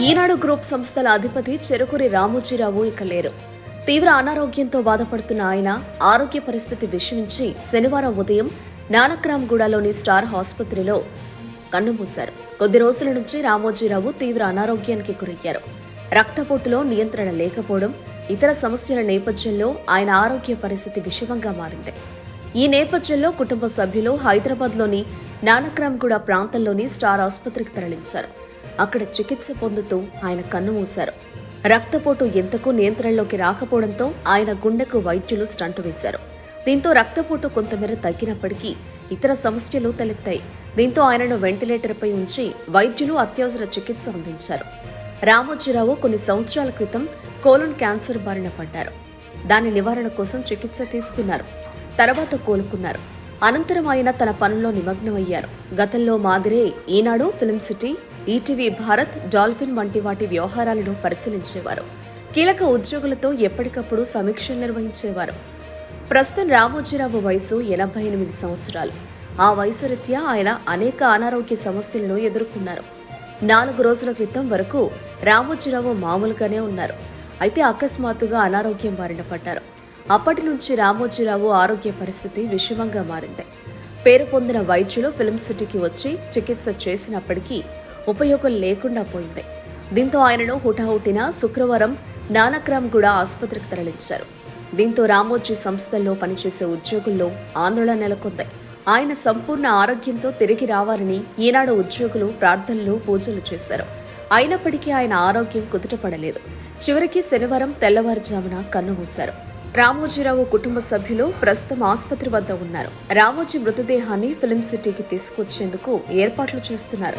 ఈనాడు group సంస్థల అధిపతి చెరుకురి రామోజీరావు ఇక లేరు. తీవ్ర అనారోగ్యంతో బాధపడుతున్న ఆయన ఆరోగ్య పరిస్థితి విషమించి శనివారం ఉదయం నానక్రామ్గూడలోని స్టార్ ఆసుపత్రిలో కన్నుమూశారు. కొద్ది రోజుల నుంచి రామోజీరావు తీవ్ర అనారోగ్యానికి గురయ్యారు. రక్తపోటులో నియంత్రణ లేకపోవడం ఇతర సమస్యల నేపథ్యంలో ఆయన ఆరోగ్య పరిస్థితి విషమంగా మారింది. ఈ నేపథ్యంలో కుటుంబ సభ్యులు హైదరాబాద్లోని నానక్రామ్గూడ ప్రాంతంలోని స్టార్ ఆసుపత్రికి తరలించారు. అక్కడ చికిత్స పొందుతూ ఆయన కన్ను మూశారు. రక్తపోటు ఎంతకు నియంత్రణలోకి రాకపోవడంతో ఆయన గుండెకు వైద్యులు స్టంటు వేశారు. దీంతో రక్తపోటు కొంతమేర తగ్గినప్పటికీ ఇతర సమస్యలు తలెత్తాయి. దీంతో ఆయనను వెంటిలేటర్పై ఉంచి వైద్యులు అత్యవసర చికిత్స అందించారు. రామోజీరావు కొన్ని సంవత్సరాల క్రితం కోలన్ క్యాన్సర్ బారిన పడ్డారు. దాని నివారణ కోసం చికిత్స తీసుకున్నారు. తర్వాత కోలుకున్నారు. అనంతరం ఆయన తన పనుల్లో నిమగ్నమయ్యారు. గతంలో మాదిరే Eenadu Film City ETV Bharat Dolphin వంటి వాటి వ్యవహారాలను పరిశీలించేవారు. కీలక ఉద్యోగులతో ఎప్పటికప్పుడు సమీక్షలు నిర్వహించేవారు. ప్రస్తుతం రామోజీరావు వయసు ఎనభై ఎనిమిది సంవత్సరాలు. ఆ వయసు రీత్యా ఆయన అనేక అనారోగ్య సమస్యలను ఎదుర్కొన్నారు. నాలుగు రోజుల క్రితం వరకు రామోజీరావు మామూలుగానే ఉన్నారు. అయితే అకస్మాత్తుగా అనారోగ్యం బారిన పడ్డారు. అప్పటి నుంచి రామోజీరావు ఆరోగ్య పరిస్థితి విషమంగా మారింది. పేరు పొందిన వైద్యులు ఫిల్మ్ సిటీకి వచ్చి చికిత్స చేసినప్పటికీ ఉపయోగం లేకుండా పోయింది. దీంతో ఆయనను హుటాహుటిన శుక్రవారం నానక్రామ్గూడ ఆసుపత్రికి తరలించారు. దీంతో రామోజీ సంస్థల్లో పనిచేసే ఉద్యోగుల్లో ఆందోళన నెలకొంది. ఆయన సంపూర్ణ ఆరోగ్యంతో తిరిగి రావాలని ఈనాడు ఉద్యోగులు ప్రార్థనలు పూజలు చేశారు. అయినప్పటికీ ఆయన ఆరోగ్యం కుదుటపడలేదు. చివరికి శనివారం తెల్లవారుజామున కన్నుమూశారు. రామోజీరావు కుటుంబ సభ్యులు ప్రస్తుతం ఆసుపత్రి వద్ద ఉన్నారు. రామోజీ మృతదేహాన్ని ఫిలిం సిటీకి తీసుకొచ్చేందుకు ఏర్పాట్లు చేస్తున్నారు.